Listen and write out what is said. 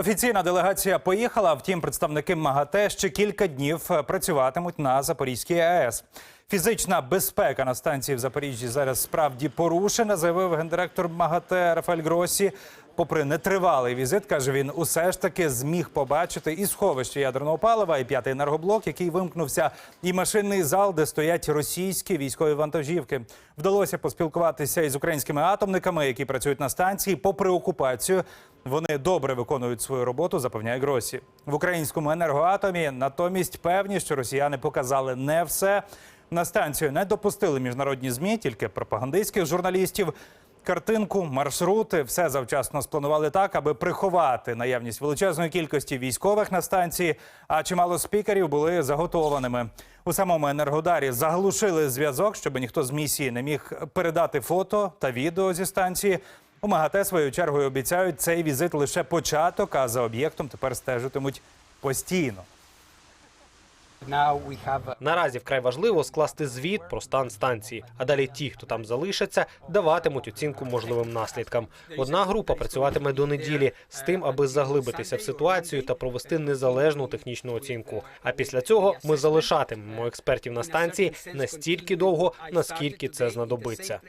Офіційна делегація поїхала. Втім, представники МАГАТЕ ще кілька днів е, працюватимуть на Запорізькій АЕС. Фізична безпека на станції в Запоріжжі зараз справді порушена, заявив гендиректор МАГАТЕ Рафаель Гросі. Попри нетривалий візит, каже він, усе ж таки зміг побачити і сховище ядерного палива, і п'ятий енергоблок, який вимкнувся, і машинний зал, де стоять російські військові вантажівки. Вдалося поспілкуватися із українськими атомниками, які працюють на станції. Попри окупацію, вони добре виконують свою роботу, запевняє Гросі. В українському енергоатомі натомість певні, що росіяни показали не все. На станцію не допустили міжнародні змі, тільки пропагандистських журналістів. Картинку, маршрути, все завчасно спланували так, аби приховати наявність величезної кількості військових на станції. А чимало спікерів були заготованими. У самому енергодарі заглушили зв'язок, щоб ніхто з місії не міг передати фото та відео зі станції. У МАГАТЕ своєю чергою обіцяють цей візит лише початок, а за об'єктом тепер стежитимуть постійно. Наразі вкрай важливо скласти звіт про стан станції. А далі ті, хто там залишаться, даватимуть оцінку можливим наслідкам. Одна група працюватиме до неділі з тим, аби заглибитися в ситуацію та провести незалежну технічну оцінку. А після цього ми залишатимемо експертів на станції настільки довго, наскільки це знадобиться.